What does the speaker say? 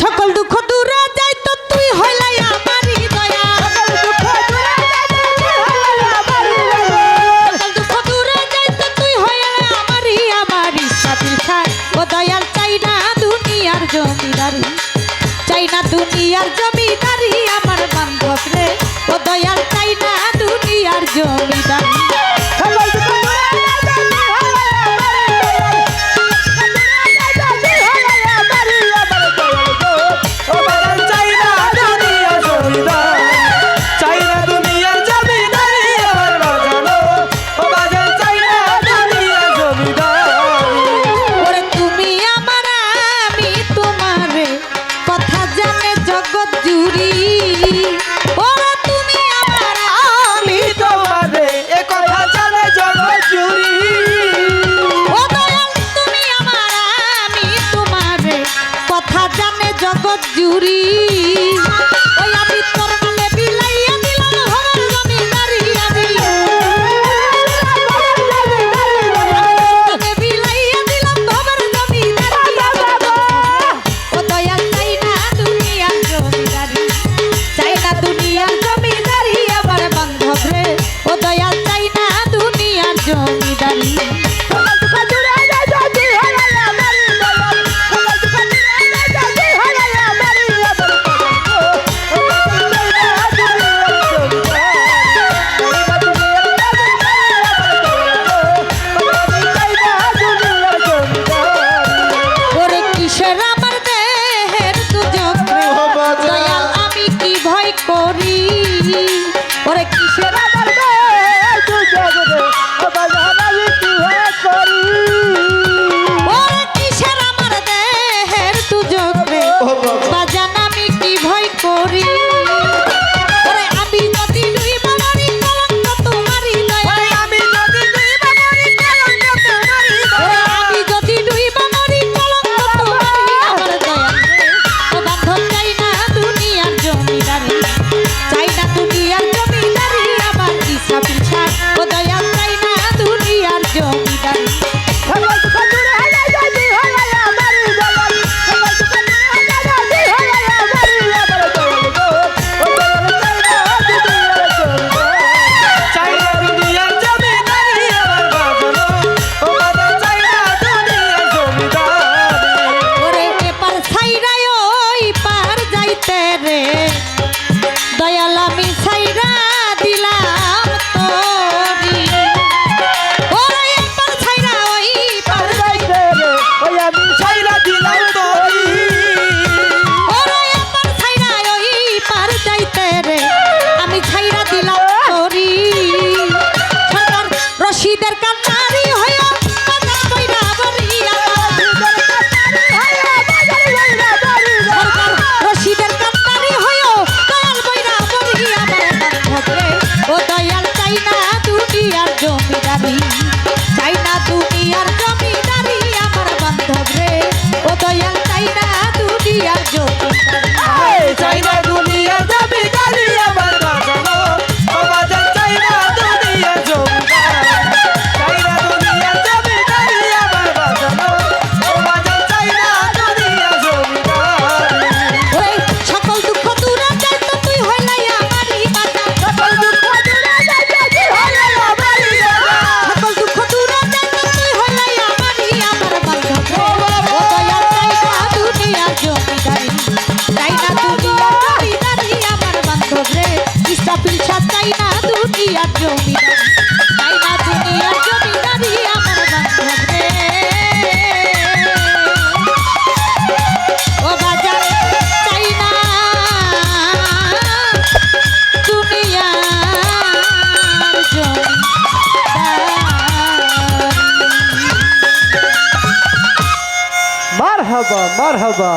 সকল দুঃখ দূরা যাই তো তুই হলাই আমারই দয়া দুঃখ দূরা যাই তো তুই হলাই আমারই আমারই সাথীর ছাই। ও দয়াল চাই না দুনিয়ার জমিদারি। চাই না দুনিয়ার জমিদারি আমার বান্ধব রে। ও দয়াল চাই না দুনিয়ার জমিদারি। জগৎ জুড়ি for me. Marhaba Marhaba